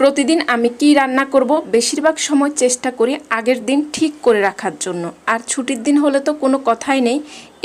প্রতিদিন আমি কি রান্না করব? বেশিরভাগ সময় চেষ্টা করি আগের দিন ঠিক করে রাখার জন্য। আর ছুটির দিন হলে তো কোনো কথাই নেই।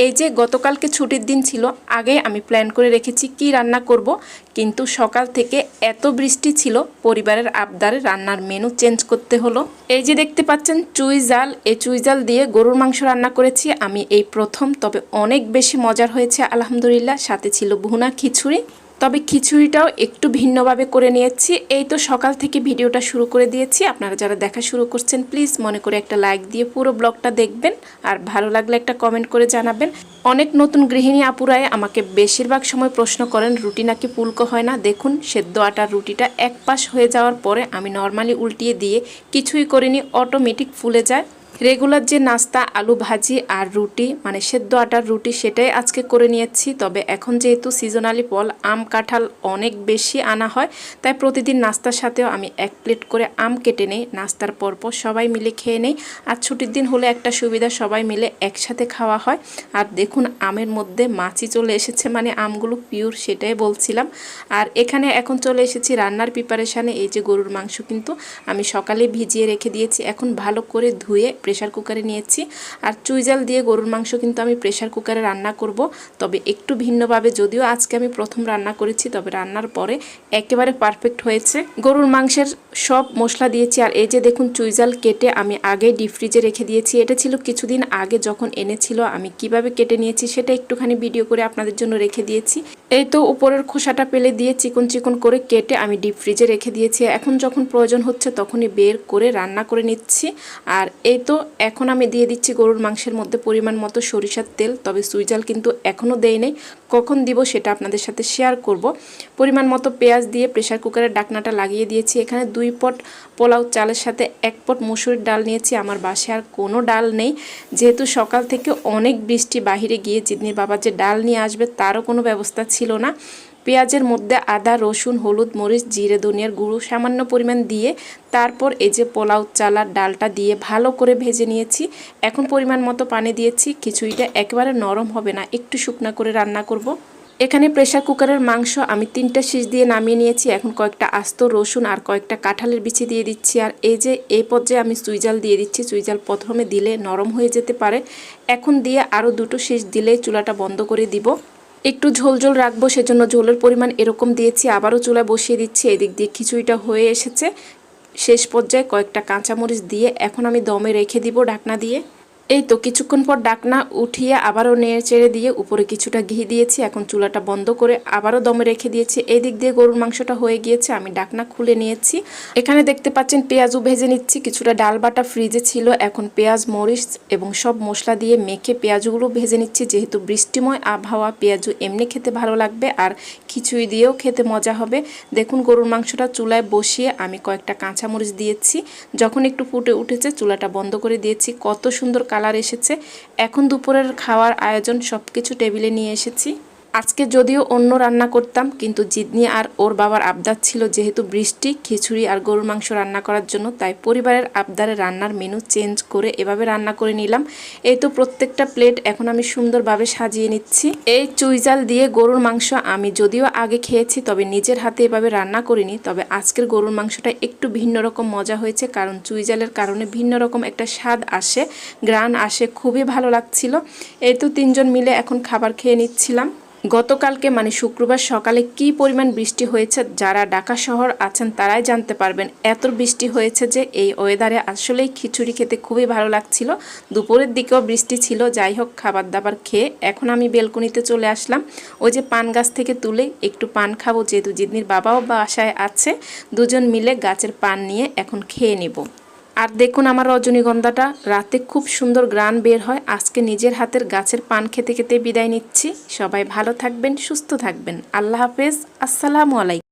এই যে গতকালকে ছুটির দিন ছিল, আগে আমি প্ল্যান করে রেখেছি কি রান্না করব। কিন্তু সকাল থেকে এত বৃষ্টি ছিল, পরিবারের আবদারে রান্নার মেনু চেঞ্জ করতে হলো। এই যে দেখতে পাচ্ছেন, চুই জাল, এই চুই জাল দিয়ে গরুর মাংস রান্না করেছি। আমি এই প্রথম, তবে অনেক বেশি মজার হয়েছে, আলহামদুলিল্লাহ। সাথে ছিল ভুনা খিচুড়ি। তবে খিচুড়িটাও একটু ভিন্নভাবে করে নিয়েছি। এই তো সকাল থেকে ভিডিওটা শুরু করে দিয়েছি। আপনারা যারা দেখা শুরু করছেন, প্লিজ মনে করে একটা লাইক দিয়ে পুরো ব্লগটা দেখবেন আর ভালো লাগলে একটা কমেন্ট করে জানাবেন। অনেক নতুন গৃহিণী আপুরায় আমাকে বেশিরভাগ সময় প্রশ্ন করেন, রুটি নাকি পুলকো হয় না? দেখুন, সেদ্ধ আটার রুটিটা এক পাশ হয়ে যাওয়ার পরে আমি নর্মালি উল্টিয়ে দিয়ে কিছুই করিনি, অটোমেটিক ফুলে যায়। রেগুলার যে নাস্তা, আলু ভাজি আর রুটি মানে সেদ্ধ আটার রুটি সেটাই আজকে করে নিয়েছি। তবে এখন যেহেতু সিজনালি ফল, আম, কাঁঠাল অনেক বেশি আনা হয়, তাই প্রতিদিন নাস্তার সাথেও আমি এক প্লেট করে আম কেটে নেই। নাস্তার পরপর সবাই মিলে খেয়ে নেই। আর ছুটির দিন হলে একটা সুবিধা, সবাই মিলে একসাথে খাওয়া হয়। আর দেখুন, আমের মধ্যে মাছি চলে এসেছে মানে আমগুলো পিওর সেটাই বলছিলাম। আর এখানে এখন চলে এসেছি রান্নার প্রিপারেশানে এই যে গরুর মাংস কিন্তু আমি সকালে ভিজিয়ে রেখে দিয়েছি। এখন ভালো করে ধুয়ে প্রেশার কুকারে নিয়েছি। আর চুইজাল দিয়ে গরুর মাংস কিন্তু আমি প্রেশার কুকারে রান্না করব। তবে একটু ভিন্নভাবে যদিও আজকে আমি প্রথম রান্না করেছি, তবে রান্নার পরে একেবারে পারফেক্ট হয়েছে। গরুর মাংসের সব মশলা দিয়েছি, আর এই যে দেখুন চুইজাল কেটে আমি আগে ডিপ ফ্রিজে রেখে দিয়েছি। এটা ছিল কিছুদিন আগে যখন এনেছিল, আমি কীভাবে কেটে নিয়েছি সেটা একটুখানি ভিডিও করে আপনাদের জন্য রেখে দিয়েছি। এই তো উপরের খোসাটা পেলে দিয়ে চিকন চিকন করে কেটে আমি ডিপ ফ্রিজে রেখে দিয়েছি। এখন যখন প্রয়োজন হচ্ছে তখনই বের করে রান্না করে নিচ্ছি। আর এই তো এখন আমি দিয়ে দিচ্ছি গরুর মাংসের মধ্যে পরিমাণ মতো সরিষার তেল, তবে সুইজাল কিন্তু এখনও দেয় নেই। কখন দিব সেটা আপনাদের সাথে শেয়ার করব। পরিমাণ মতো পেঁয়াজ দিয়ে প্রেশার কুকারের ডাকনাটা লাগিয়ে দিয়েছি। এখানে দুই পট পোলাও চালের সাথে এক পট মুসুরির ডাল নিয়েছি। আমার বাসায় আর কোনো ডাল নেই। যেহেতু সকাল থেকে অনেক বৃষ্টি বাহিরে গিয়ে জিদনির বাবা যে ডাল নিয়ে আসবে তারও কোনো ব্যবস্থা ছিল না। পেঁয়াজের মধ্যে আদা, রসুন, হলুদ, মরিচ, জিরে, ধনিয়ার গুঁড়ো সামান্য পরিমাণ দিয়ে তারপর এই যে পোলাও, চালার ডালটা দিয়ে ভালো করে ভেজে নিয়েছি। এখন পরিমাণ মতো পানি দিয়েছি, খিচুড়িটা একেবারে নরম হবে না, একটু শুকনা করে রান্না করব। এখানে প্রেশার কুকারের মাংস আমি তিনটা শীষ দিয়ে নামিয়ে নিয়েছি, এখন কয়েকটা আস্ত রসুন আর কয়েকটা কাঁঠালের বিচি দিয়ে দিচ্ছি। আর এই যে এই পর্যায়ে আমি সুইজাল দিয়ে দিচ্ছি সুইজাল প্রথমে দিলে নরম হয়ে যেতে পারে। এখন দিয়ে আরও দুটো শীষ দিলে চুলাটা বন্ধ করে দিব। একটু ঝোল ঝোল রাখব, সেজন্য ঝোলের পরিমাণ এরকম দিয়েছি। আবারও চুলা বসিয়ে দিচ্ছি, এদিক দিয়ে খিচুড়িটা হয়ে এসেছে। শেষ পর্যায়ে কয়েকটা কাঁচামরিচ দিয়ে এখন আমি দমে রেখে দিব ঢাকনা দিয়ে। এই তো কিছুক্ষণ পর ডাকনা উঠিয়ে আবারও নেড়ে চেড়ে দিয়ে উপরে কিছুটা ঘি দিয়েছি, এখন চুলাটা বন্ধ করে আবারও দমে রেখে দিয়েছি। এই দিক দিয়ে গরুর মাংসটা হয়ে গিয়েছে, আমি ডাকনা খুলে নিয়েছি। এখানে দেখতে পাচ্ছেন পেঁয়াজও ভেজে নিচ্ছি, কিছুটা ডাল বাটা ফ্রিজে ছিল, এখন পেঁয়াজ, মরিচ এবং সব মশলা দিয়ে মেখে পেঁয়াজগুলো ভেজে নিচ্ছি, যেহেতু বৃষ্টিময় আবহাওয়া পেঁয়াজু এমনি খেতে ভালো লাগবে আর খিচুড়ি দিয়েও খেতে মজা হবে। দেখুন গরুর মাংসটা চুলায় বসিয়ে আমি কয়েকটা কাঁচামরিচ দিয়েছি, যখন একটু ফুটে উঠেছে চুলাটা বন্ধ করে দিয়েছি। কত সুন্দর কালার এসেছে। এখন দুপুরের খাওয়ার আয়োজন সব কিছু টেবিলে নিয়ে এসেছি। আজকে যদিও অন্য রান্না করতাম, কিন্তু জিদনি আর ওর বাবার আবদার ছিল যেহেতু বৃষ্টি, খিচুড়ি আর গরুর মাংস রান্না করার জন্য, তাই পরিবারের আবদারে রান্নার মেনু চেঞ্জ করে এভাবে রান্না করে নিলাম। এই তো প্রত্যেকটা প্লেট এখন আমি সুন্দরভাবে সাজিয়ে নিচ্ছি। এই চুইজাল দিয়ে গরুর মাংস আমি যদিও আগে খেয়েছি, তবে নিজের হাতে এভাবে রান্না করিনি, তবে আজকের গরুর মাংসটা একটু ভিন্ন রকম মজা হয়েছে, কারণ চুইজালের কারণে ভিন্ন রকম একটা স্বাদ আসে গ্রান আসে, খুবই ভালো লাগছিল। এই তো তিনজন মিলে এখন খাবার খেয়ে নিচ্ছিলাম। গতকালকে মানে শুক্রবার সকালে কি পরিমাণ বৃষ্টি হয়েছে যারা ঢাকা শহর আছেন তারাই জানতে পারবেন। এত বৃষ্টি হয়েছে যে এই ওয়েদারে আসলেই খিচুড়ি খেতে খুবই ভালো লাগছিল। দুপুরের দিকেও বৃষ্টি ছিল। যাই হোক খাবার দাবার খেয়ে এখন আমি বেলকনিতে চলে আসলাম। ওই যে পান গাছ থেকে তুলে একটু পান খাব। যেহেতু জিদনির বাবাও বাসায় আছে, দুজন মিলে গাছের পান নিয়ে এখন খেয়ে নেব। আর দেখুন আমার রজনীগন্ধাটা। রাতে খুব সুন্দর গ্রান বের হয়। আজকে নিজের হাতের গাছের পান খেতে খেতে বিদায় নিচ্ছি। সবাই ভালো থাকবেন, সুস্থ থাকবেন। আল্লাহ হাফেজ। আসসালামু আলাইকুম।